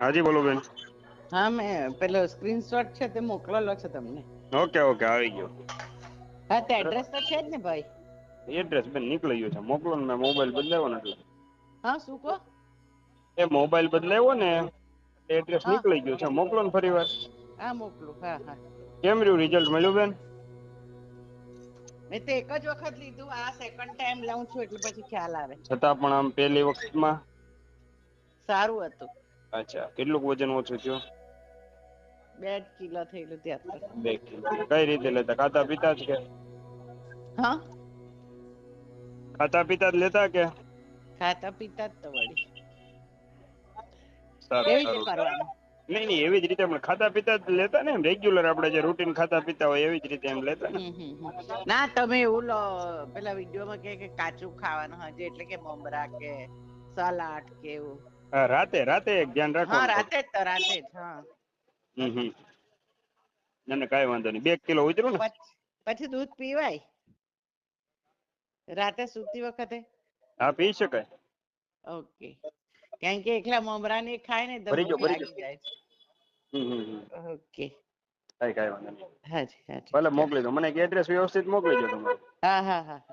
હાજી બોલો બેન. હા મેં પેલો સ્ક્રીનશોટ છે તે મોકલેલો છે તમને. ઓકે ઓકે આવી ગયો. હા તે એડ્રેસ તો છે જ ને ભાઈ. એડ્રેસ બેન નીકળી ગયો છે. મોકલો ને મેં મોબાઈલ ને એટલે હા શું કહો? એ મોબાઈલ બદલાવ્યો ને એડ્રેસ નીકળી ગયો છે. મોકલો ને ફરી વાર. હા મોકલું. હા હા. કેમ રહ્યું રિઝલ્ટ મળ્યું બેન? મેં તો એક જ વખત લીધું. આ સેકન્ડ ટાઈમ લઉં છું એટલે પછી ખ્યાલ આવે. છતાં પણ આમ પહેલી વખતમાં. સારું હતું. અચ્છા કેટલું વજન ઓછું થયું? બે કિલો થયેલું ત્યાં બે કિલો. કઈ રીતે લેતા? ખાતા પીતા જ કે? હા? ખાતા પીતા જ લેતા કે? ખાતા પીતા જ તો વળી. કરવાનું. નહીં નહીં એવી જ રીતે પણ ખાતા પીતા જ લેતા ને રેગ્યુલર આપણે જે રૂટીન ખાતા પીતા હોય એવી જ રીતે એમ લેતા ને. તમે એવું લો પેલા વિડીયોમાં કે કાચું ખાવાનું હજે એટલે કે મમરા કે સલાડ કે એવું. રાતે રાતે ધ્યાન રાખો હા રાતે જ તો રાતે જ હા. હમ હમ. ના ના કાંઈ વાંધો નહીં. બે કિલો ઉતરું ને? પછી દૂધ પીવાય. રાતે સૂતી વખતે? હા પી શકાય. ઓકે. કારણ કે એકલા મમરા ને ખાય ને તો ભૂખ લાગી જાય છે. ઓકે. કાઈ કઈ વાંધો નહીં. હાજી હાજી. ભલે મોકલી દો. મને એક એડ્રેસ વ્યવસ્થિત મોકલી દો તમે હા હા હા.